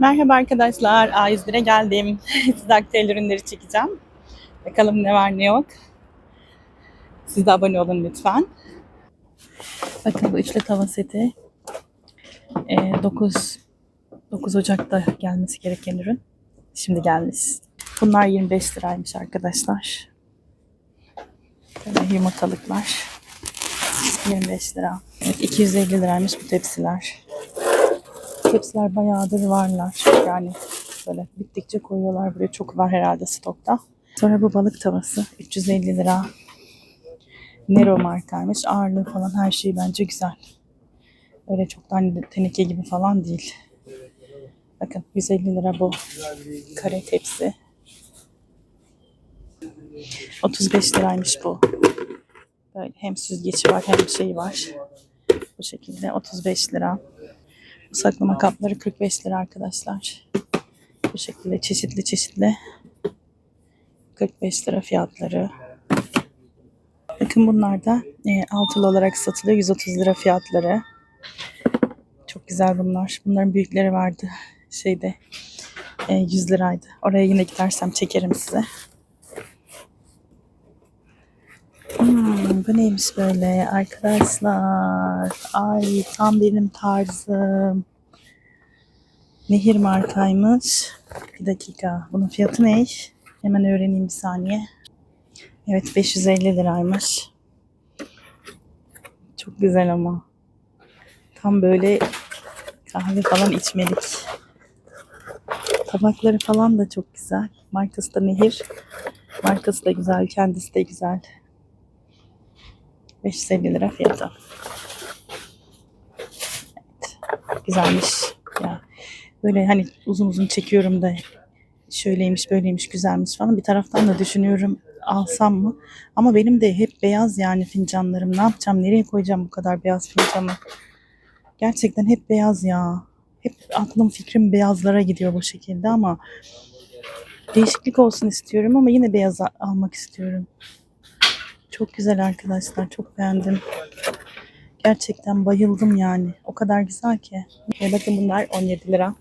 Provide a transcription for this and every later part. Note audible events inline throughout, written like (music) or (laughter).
Merhaba arkadaşlar. A101'e geldim. (laughs) Size aktüel ürünleri çekeceğim. Bakalım ne var ne yok. Siz de abone olun lütfen. Bakın bu üçlü tava seti. Ee, 9, 9 Ocak'ta gelmesi gereken ürün. Şimdi gelmiş. Bunlar 25 liraymış arkadaşlar. Böyle yumurtalıklar. 25 lira. Evet, 250 liraymış bu tepsiler. Tepsiler bayağıdır varlar. Yani böyle bittikçe koyuyorlar buraya. Çok var herhalde stokta. Sonra bu balık tavası 350 lira. Nero markaymış. Ağırlığı falan her şey bence güzel. Öyle çok hani teneke gibi falan değil. Bakın 150 lira bu kare tepsi. 35 liraymış bu. Böyle hem süzgeci var hem şey var. Bu şekilde 35 lira. Saklama kapları 45 lira arkadaşlar. Bu şekilde çeşitli çeşitli 45 lira fiyatları. Bakın bunlar da e, altılı olarak satılıyor. 130 lira fiyatları. Çok güzel bunlar. Bunların büyükleri vardı şeyde e, 100 liraydı. Oraya yine gidersem çekerim size. Hmm, bu neymiş böyle arkadaşlar? Ay tam benim tarzım. Nehir markaymış. Bir dakika. Bunun fiyatı ne? Hemen öğreneyim bir saniye. Evet 550 liraymış. Çok güzel ama. Tam böyle kahve falan içmelik. Tabakları falan da çok güzel. Markası da Nehir. Markası da güzel, kendisi de güzel. 550 lira fiyatı. Evet. Güzelmiş. Ya böyle hani uzun uzun çekiyorum da şöyleymiş böyleymiş güzelmiş falan. Bir taraftan da düşünüyorum alsam mı? Ama benim de hep beyaz yani fincanlarım. Ne yapacağım? Nereye koyacağım bu kadar beyaz fincanı? Gerçekten hep beyaz ya. Hep aklım fikrim beyazlara gidiyor bu şekilde ama değişiklik olsun istiyorum ama yine beyaz almak istiyorum. Çok güzel arkadaşlar. Çok beğendim. Gerçekten bayıldım yani. O kadar güzel ki. E bakın bunlar 17 lira.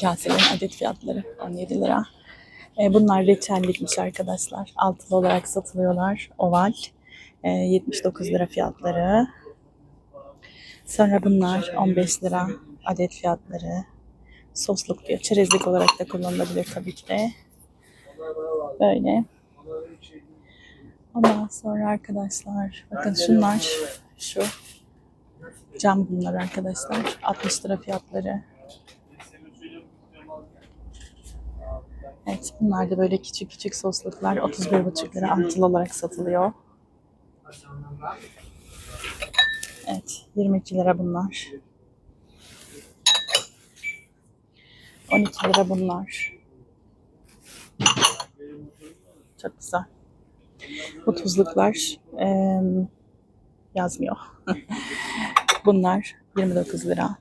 Kaselerin adet fiyatları 17 lira. E, bunlar reçellikmiş arkadaşlar. Altılı olarak satılıyorlar. Oval. E, 79 lira fiyatları. Sonra bunlar 15 lira adet fiyatları. Sosluk diyor. Çerezlik olarak da kullanılabilir tabii ki de. Böyle. Ondan sonra arkadaşlar bakın şunlar şu cam bunlar arkadaşlar 60 lira fiyatları. Evet bunlar da böyle küçük küçük sosluklar 31,5 lira altılı olarak satılıyor. Evet 22 lira bunlar. 12 lira bunlar. Çok güzel. Bu tuzluklar eee, yazmıyor. (laughs) Bunlar 29 lira.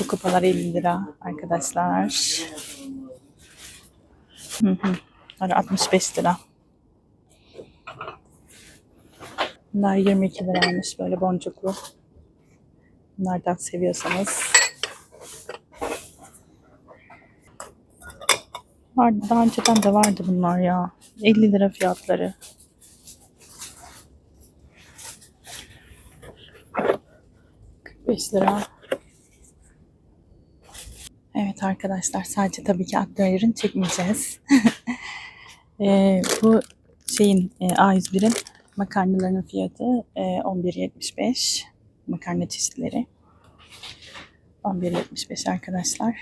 Bu kupalar 50 lira arkadaşlar. Hı hı. Bunlar 65 lira. Bunlar 22 liraymış böyle boncuklu. Bunlardan seviyorsanız. Vardı, daha önceden de vardı bunlar ya. 50 lira fiyatları. Lira. Evet arkadaşlar sadece tabii ki aktüel ürün çekmeyeceğiz. (laughs) Ee, bu şeyin e, A101'in makarnalarının fiyatı e, 11.75 makarna çeşitleri. 11.75 arkadaşlar.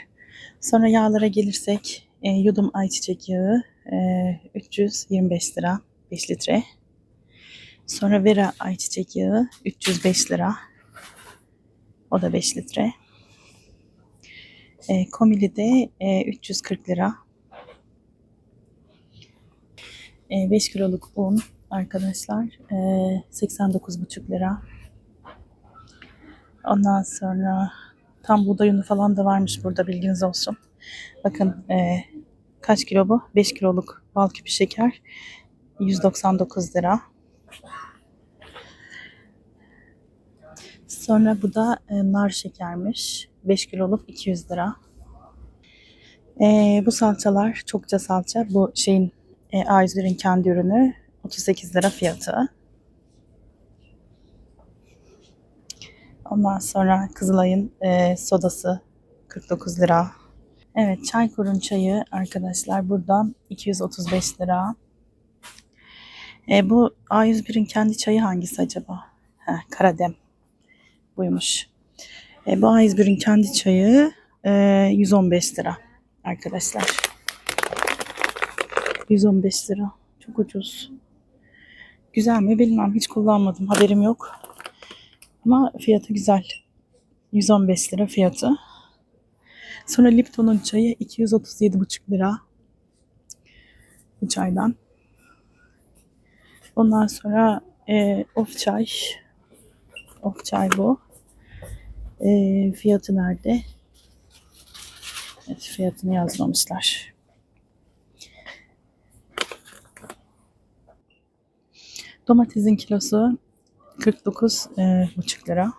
Sonra yağlara gelirsek e, yudum ayçiçek yağı e, 325 lira 5 litre. Sonra Vera ayçiçek yağı 305 lira. O da 5 litre. E, Komili de e, 340 lira. E, 5 kiloluk un arkadaşlar e, 89,5 lira. Ondan sonra tam buğday unu falan da varmış burada bilginiz olsun. Bakın e, kaç kilo bu? 5 kiloluk bal küpü şeker 199 lira. Sonra bu da e, nar şekermiş. 5 kiloluk 200 lira. E, bu salçalar çokça salça. Bu şeyin e, A101'in kendi ürünü 38 lira fiyatı. Ondan sonra Kızılay'ın e, sodası 49 lira. Evet Çaykur'un çayı arkadaşlar buradan 235 lira. E, bu A101'in kendi çayı hangisi acaba? Heh, Karadem. Buymuş. E, bu A101'in kendi çayı e, 115 lira arkadaşlar. 115 lira. Çok ucuz. Güzel mi bilmem. Hiç kullanmadım. Haberim yok. Ama fiyatı güzel. 115 lira fiyatı. Sonra Lipton'un çayı 237,5 lira. Bu çaydan. Ondan sonra e, of çay. Of çay bu. E, fiyatı nerede? Evet, fiyatını yazmamışlar. Domatesin kilosu 49 e, lira.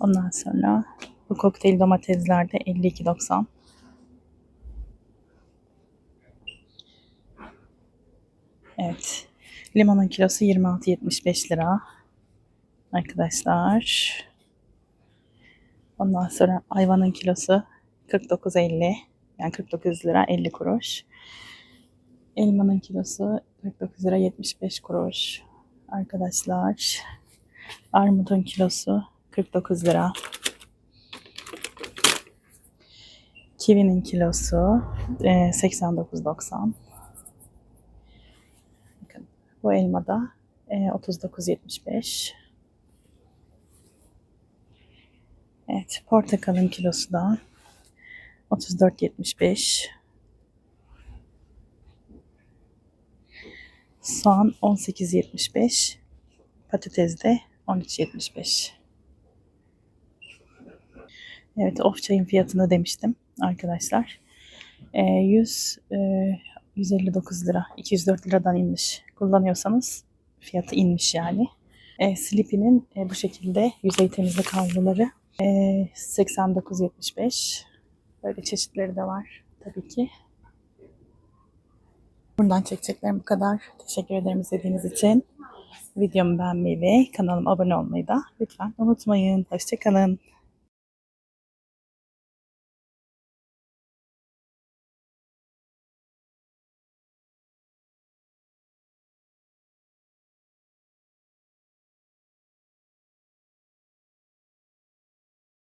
Ondan sonra bu kokteyl domatesler de 52.90. Evet. Limonun kilosu 26.75 lira. Arkadaşlar. Ondan sonra ayvanın kilosu 49.50. Yani 49 lira 50 kuruş. Elmanın kilosu 49 lira 75 kuruş. Arkadaşlar. Armudun kilosu 49 lira. Kivinin kilosu e, 89.90. Bakın bu elmada e, 39.75. Evet, portakalın kilosu da 34.75. Soğan 18.75. Patates de 13.75. Evet, of çayın fiyatını demiştim arkadaşlar. E, 100 e, 159 lira, 204 liradan inmiş. Kullanıyorsanız fiyatı inmiş yani. E, Sleepy'nin e, bu şekilde yüzey temizlik havluları e, 89.75. Böyle çeşitleri de var tabii ki. Buradan çekeceklerim bu kadar. Teşekkür ederim izlediğiniz için. Videomu beğenmeyi ve kanalıma abone olmayı da lütfen unutmayın. Hoşçakalın.